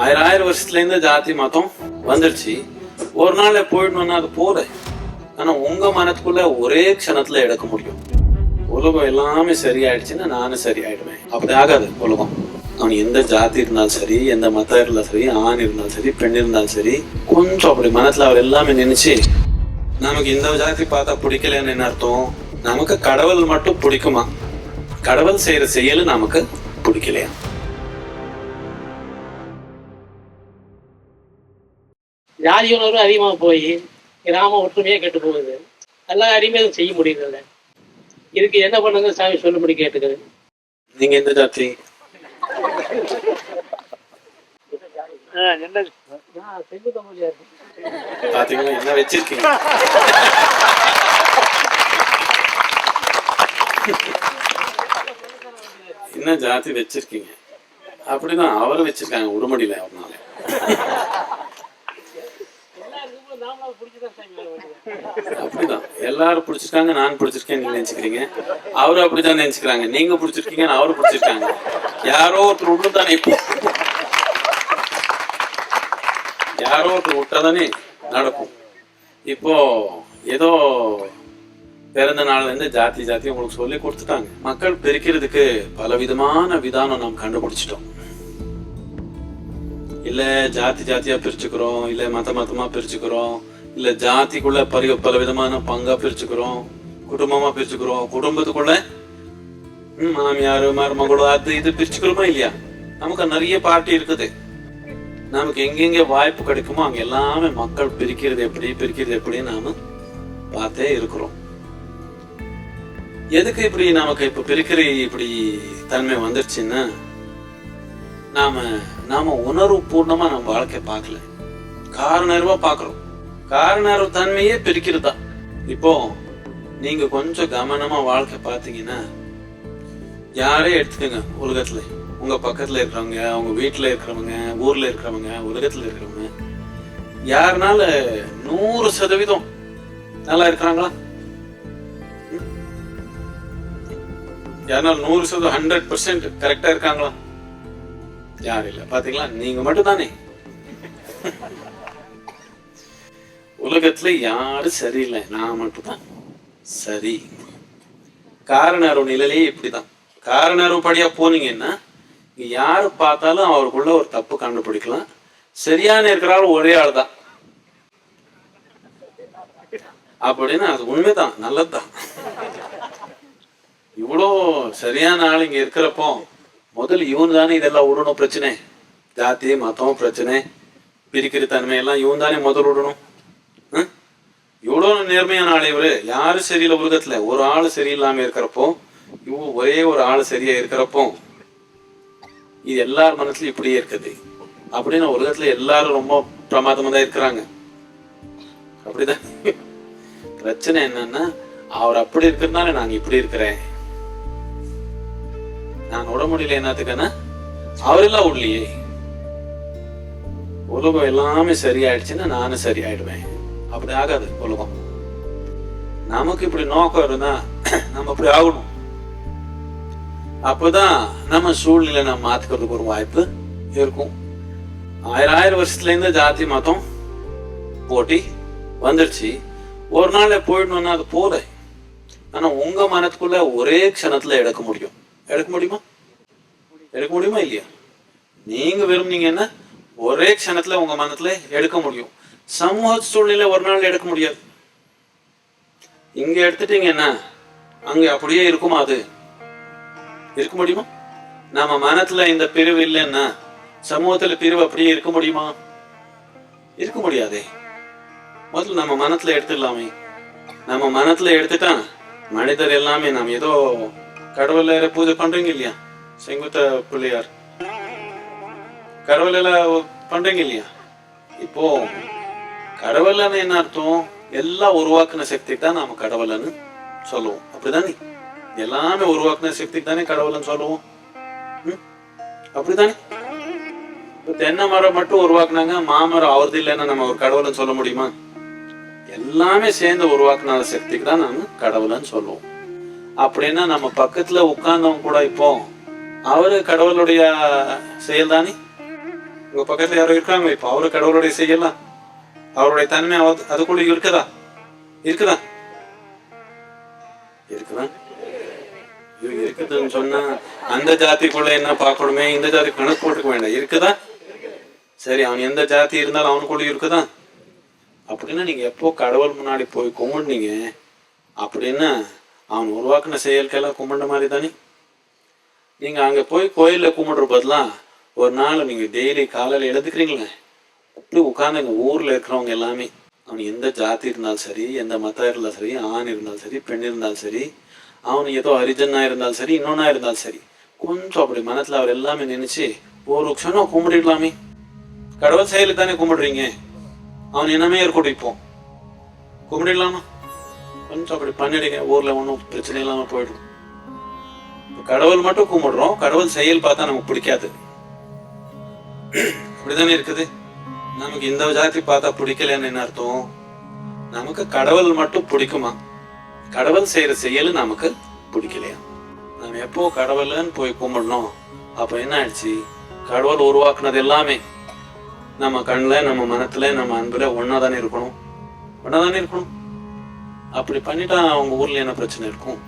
ஆயிரம் ஆயிரம் வருஷத்துல இருந்து ஜாதி மதம் வந்துருச்சு. ஒரு நாள் போயிடணும்னா அது போல ஆனா உங்க மனத்துக்குள்ள ஒரே க்ஷணத்தில் எடுக்க முடியும். உலகம் எல்லாமே சரியாயிடுச்சுன்னா நானும் சரியாயிடுவேன். அப்படி ஆகாது உலகம். அவன் எந்த ஜாதி இருந்தாலும் சரி எந்த மதம் இருந்தாலும் சரி ஆண் இருந்தாலும் சரி பெண் இருந்தாலும் சரி கொஞ்சம் அப்படி மனத்துல அவர் எல்லாமே நினைச்சு நமக்கு இந்த ஜாதி பார்த்தா பிடிக்கலன்னு அர்த்தம்? நமக்கு கடவுள் மட்டும் பிடிக்குமா? கடவுள் செய்யற செயல் நமக்கு பிடிக்கலையா? ஜாதி உணர்வு அதிகமாக போய் கிராம ஒற்றுமையே கெட்டு போகுது. எல்லா யாரையுமே அதை செய்ய முடியல இதுக்கு என்ன பண்ணுங்க சாமி சொல்லும்படி கேட்டுக்கிறேன். நீங்க எந்த ஜாதி? பாத்தீங்களா என்ன வச்சிருக்கீங்க? என்ன ஜாதி வச்சிருக்கீங்க? அப்படிதான் அவரை வச்சிருக்காங்க உருமடியில அவனால எல்லாரும் பிடிச்சிருக்காங்க நான் பிடிச்சிருக்கேன் நீங்க நினைச்சுக்கிறீங்க. அவரு அப்படித்தான் நினைச்சுக்கிறாங்க. நீங்க பிடிச்சிருக்கீங்கன்னு அவரு பிடிச்சிருக்காங்க. யாரோ ஒருத்தர் விட்டு தானே யாரோ ஒருத்தர் விட்டாதானே நடக்கும். இப்போ ஏதோ பிறந்த நாள்ல இருந்து ஜாதி ஜாதி உங்களுக்கு சொல்லி கொடுத்துட்டாங்க. மக்கள் பிரிக்கிறதுக்கு பல விதமான விதானம் நாம் கண்டுபிடிச்சிட்டோம். இல்ல ஜாதி ஜாதியா பிரிச்சுக்கிறோம். இல்ல மத மதமா பிரிச்சுக்கிறோம். இல்ல ஜாதிக்குள்ள பரி பல விதமான பங்கா பிரிச்சுக்கிறோம் குடும்பமா பிரிச்சுக்கிறோம் குடும்பத்துக்குள்ள ம், மாமியார் மருமகளோ அது இது பிரிச்சுக்கிறோமா இல்லையா? நமக்கு நிறைய பார்ட்டி இருக்குது. நமக்கு எங்கெங்க வாய்ப்பு கிடைக்குமோ அங்க எல்லாமே மக்கள் பிரிக்கிறது எப்படி பிரிக்கிறது எப்படி நாம பார்த்தே இருக்கிறோம். எதுக்கு இப்படி நமக்கு இப்ப பிரிக்கிற இப்படி தன்மை வந்துருச்சுன்னா நாம நாம உணர்வு பூர்ணமா நம்ம வாழ்க்கை பார்க்கல. காரணமா பாக்குறோம் காரணர்வ தன்மையே பிரிக்கிறதா? இப்போ நீங்க கொஞ்சம் கவனமா வாழ்க்கை பார்த்தீங்கன்னா யாரே எடுத்துக்கோங்க உலகத்துல. உங்க பக்கத்துல இருக்கிறவங்க அவங்க வீட்டுல இருக்கிறவங்க ஊர்ல இருக்கிறவங்க உலகத்துல இருக்கிறவங்க யாருனால நூறு சதவீதம் நல்லா இருக்கிறாங்களா? யாருனால நூறு சதவீதம் ஹண்ட்ரட் பர்சன்ட் கரெக்டா இருக்காங்களா? யாரும் இல்ல. பாத்தீங்களா? நீங்க மட்டும் தானே உலகத்துல யாரும் சரியில்லை? நான் மட்டும்தான். சரி. காரண நிலையிலேயே இப்படிதான். காரண படியா போனீங்கன்னா இங்க யாரு பார்த்தாலும் அவருக்குள்ள ஒரு தப்பு கண்டுபிடிக்கலாம். சரியான இருக்கிறாள் ஒரே ஆள் தான் அப்படின்னு அது உண்மைதான். நல்லதுதான். இவ்வளோ சரியான ஆள் இங்க இருக்கிறப்போ முதல்ல இவன் தானே இதெல்லாம் விடணும் பிரச்சனை. ஜாதி மதம் பிரச்சனை. பிரிக்கிற தன்மையெல்லாம் இவன் தானே முதல் விடணும். ஹம்? இவ்வளோ நேர்மையான ஆள் இவரு? யாரும் சரியில்லை உலகத்தில்? ஒரு ஆள் சரியில்லாம இருக்கிறப்போ இவ ஒரே ஒரு ஆள் சரியா இருக்கிறப்போ இது எல்லார் மனசுலையும் இப்படியே இருக்குது. அப்படின்னு உலகத்துல எல்லாரும் ரொம்ப பிரமாதமா தான் இருக்கிறாங்க. அப்படிதான். பிரச்சனை என்னன்னா அவர் அப்படி இருக்கிறதுனால நான் இப்படி இருக்கிறேன். நான் விட முடியல என்னத்துக்குன்னா அவரெல்லாம் உள்ளியே. உலகம் எல்லாமே சரியாயிடுச்சுன்னா நானும் சரியாயிடுவேன். அப்படி ஆகாது உலகம். நமக்கு இப்படி நோக்கம் இருந்தா நம்ம அப்படி ஆகணும். அப்பதான் நம்ம சூழ்நிலை நம்ம மாத்துக்கிறதுக்கு ஒரு வாய்ப்பு இருக்கும். ஆயிரம் ஆயிரம் வருஷத்துல இருந்து ஜாதி மதம் போட்டி வந்துருச்சு. ஒரு நாள் போயிடணும்னா அது போல ஆனா உங்க மனத்துக்குள்ள ஒரே க்ஷணத்துல எடுக்க முடியும். எடுக்க முடியுமா? எடுக்க முடியுமா இல்லையா? நீங்க விரும்புனீங்கன்னா ஒரே க்ஷணத்துல உங்க மனத்துல எடுக்க முடியும். சமூக சூழ்நிலை ஒரு நாள் எடுக்க முடியாது. இங்க எடுத்துட்டீங்கன்னா அங்க அப்படியே இருக்குமா அது? இருக்க முடியுமா? நம்ம மனத்துல இந்த பிரிவு இல்லைன்னா சமூகத்துல பிரிவு அப்படியே இருக்க முடியுமா? இருக்க முடியாதே. முதல்ல நம்ம மனத்துல எடுத்துடலாமே. நம்ம மனத்துல எடுத்துட்டா மனிதர் எல்லாமே நாம் ஏதோ கடவுள பூஜை பண்றீங்க இல்லையா? செங்குத்த பிள்ளையார். கடவுள் எல்லாம் பண்றீங்க இல்லையா? இப்போ கடவுள்னு என்ன அர்த்தம்? எல்லாம் உருவாக்குன சக்தி தான் நாம கடவுள்னு சொல்லுவோம். அப்படிதானே? எல்லாமே உருவாக்குன சக்திக்கு தானே கடவுள்னு சொல்லுவோம். ம்? அப்படிதானே? இப்ப தென்னை மரம் மட்டும் உருவாக்குனாங்க மாமரம் அவரது இல்லைன்னா நம்ம ஒரு கடவுள்னு சொல்ல முடியுமா? எல்லாமே சேர்ந்து உருவாக்குன சக்திக்கு தான் நாம கடவுள்னு சொல்லுவோம். அப்படின்னா நம்ம பக்கத்துல உட்கார்ந்தவங்க கூட இப்போ அவரு கடவுளுடைய செயல் தானே? உங்க பக்கத்துல யாரோ இருக்காங்க இப்போ? அவரு கடவுளுடைய செய்யலாம் அவருடைய தன்மை அவ- அதுக்குள்ள இருக்குதா? இருக்குதா? இருக்குதா? இருக்குதுன்னு சொன்னா அந்த ஜாதிக்குள்ள என்ன பார்க்கணுமே? இந்த ஜாதி கணக்கு போட்டுக்க வேண்டாம். இருக்குதா? சரி அவன் எந்த ஜாதி இருந்தாலும் அவனுக்குள்ள இருக்குதா? அப்படின்னா நீங்க எப்போ கடவுள் முன்னாடி போய் கும்பிடுனீங்க அப்படின்னா அவன் உருவாக்குன செயல்கெல்லாம் கும்பிட மாதிரி தானே? நீங்க அங்க போய் கோயில்ல கும்பிடுற பதிலாக ஒரு நாள் நீங்க டெய்லி காலையில் எழுதுக்கிறீங்களே இப்படி உட்காந்துங்க ஊர்ல இருக்கிறவங்க எல்லாமே அவன் எந்த ஜாதி இருந்தாலும் சரி எந்த மதம் இருந்தாலும் சரி ஆண் இருந்தாலும் சரி பெண் இருந்தாலும் சரி அவன் ஏதோ ஹரிஜனாக இருந்தாலும் சரி இன்னொன்னா இருந்தாலும் சரி கொஞ்சம் அப்படி மனத்தில் அவர் எல்லாமே நினைச்சு ஒரு க்ஷணம் கும்பிடலாமே கடவுள் செயலுக்கு தானே கும்பிடுறீங்க? அவன் என்னமே இருக்கட்டும் இப்போ. கும்பிடலாமா கொஞ்சம் அப்படி பண்ணிடுங்க ஊர்ல ஒன்றும் பிரச்சனை இல்லாம போயிடும். கடவுள் மட்டும் கும்பிடுறோம் கடவுள் செயல் பார்த்தா நமக்கு பிடிக்காது. அப்படிதானே இருக்குது? நமக்கு இந்த ஜாதி பார்த்தா பிடிக்கலன்னு என்ன அர்த்தம்? நமக்கு கடவுள் மட்டும் பிடிக்குமா? கடவுள் செய்யற செயல் நமக்கு பிடிக்கலையா? நம்ம எப்போ கடவுள்னு போய் கும்பிடணும்? அப்ப என்ன ஆயிடுச்சு? கடவுள் உருவாக்குனது எல்லாமே நம்ம கண்ணில் நம்ம மனத்துல நம்ம அன்புல ஒன்னா தானே இருக்கணும்? ஒன்னா தானே இருக்கணும்? அப்படி பண்ணிட்டா அவங்க ஊர்ல என்ன பிரச்சனை இருக்கும்?